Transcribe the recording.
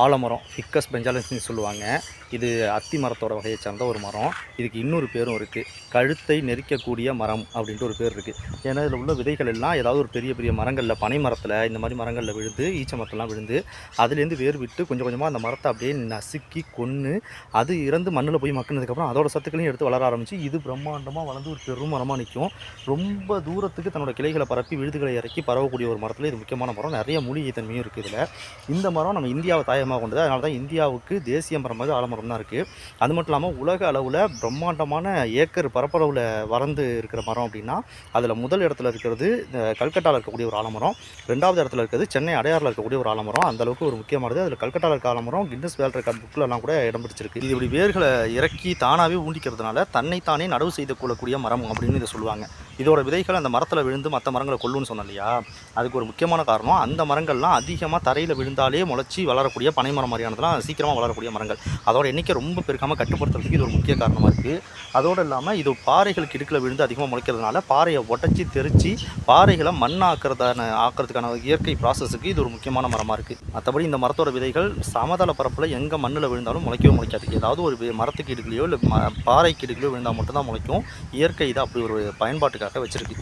ஆலமரம் ஃபிக்கஸ் பெஞ்சாலன்ஸ்னு சொல்லுவாங்க. இது அத்தி மரத்தோட வகையை சார்ந்த ஒரு மரம். இதுக்கு இன்னொரு பேரும் இருக்குது கழுத்தை நெரிக்கக்கூடிய மரம் அப்படின்ட்டு ஒரு பேர் இருக்குது ஏன்னா இதில் உள்ள விதைகள் எல்லாம் ஏதாவது ஒரு பெரிய பெரிய மரங்களில் பனை மரத்தில் இந்த மாதிரி மரங்களில் விழுந்து ஈச்ச மரத்தெல்லாம் விழுந்து அதுலேருந்து வேர் விட்டு கொஞ்சம் கொஞ்சமாக அந்த மரத்தை அப்படியே நசுக்கி கொன்று அது இறந்து மண்ணில் போய் மக்கினதுக்கப்புறம் அதோட சத்துக்களையும் எடுத்து வளர ஆரம்பிச்சு இது பிரம்மாண்டமாக வளர்ந்து ஒரு பெரும் மரமாக நிற்கும் ரொம்ப தூரத்துக்கு தன்னோட கிளைகளை பரப்பி விழுதுகளை இறக்கி பரவக்கூடிய ஒரு மரத்தில் இது முக்கியமான மரம். நிறைய மூலிகை தன்மையும் இருக்குது இதில். இந்த மரம் நம்ம இந்தியாவை தாயமாக கொண்டது. அதனால தான் இந்தியாவுக்கு தேசிய மரம் வந்து ஆலமரம் தான் இருக்குது அது மட்டும் இல்லாமல் உலக அளவில் பிரம்மாண்டமான ஏக்கர் பரப்பளவில் வறந்து இருக்கிற மரம் அப்படின்னா அதில் முதல் இடத்துல இருக்கிறது கல்கட்டாவில் இருக்கக்கூடிய ஒரு ஆலமரம். ரெண்டாவது இடத்துல இருக்கிறது சென்னை அடையாறில் இருக்கக்கூடிய ஒரு ஆலமரம். அந்தளவுக்கு ஒரு முக்கியமானது. அதில் கல்கட்டாவில் இருக்க ஆலமரம் கின்னஸ் வேல் ரெக்கார்ட் புக்கிலலாம் கூட இடம் பிடிச்சிருக்கு. இது இப்படி வேர்களை இறக்கி தானாகவே ஊண்டிக்கிறதுனால தன்னைத்தானே நடவு செய்து கொள்ளக்கூடிய மரம் அப்படின்னு இதை சொல்லுவாங்க. இதோட விதைகள் அந்த மரத்தில் விழுந்து மற்ற மரங்களை கொள்ளுன்னு சொன்னோம் இல்லையா? அதுக்கு ஒரு முக்கியமான காரணம் அந்த மரங்கள்லாம் அதிகமாக தரையில் விழுந்தாலே முளைச்சி வளரக்கூடிய பனைமரம் மாதிரியானதெல்லாம் சீக்கிரமாக வளரக்கூடிய மரங்கள். அதோட எண்ணிக்கை ரொம்ப பெருக்காமல் கட்டுப்படுத்துறதுக்கு இது ஒரு முக்கிய காரணமாக இருக்குது அதோடு இல்லாமல் இது பாறைகளுக்கு இடுக்கில் விழுந்து அதிகமாக முளைக்கிறதுனால பாறையை உடச்சி தெரிச்சு பாறைகளை மண்ணாக்குறதான ஆக்கிறதுக்கான இயற்கை ப்ராசஸுக்கு இது ஒரு முக்கியமான மரமாக இருக்குது மற்றபடி இந்த மரத்தோட விதைகள் சமதள பரப்பில் எங்கே மண்ணில் விழுந்தாலும் முளைக்கவே முளைக்காது. ஏதாவது ஒரு மரத்துக்கு இடுக்கலையோ இல்லை பாறைக்கு இடுக்கலையோ விழுந்தால் மட்டும்தான் முளைக்கும். இயற்கை இது அப்படி ஒரு பயன்பாட்டுக்காக வச்சுருக்கு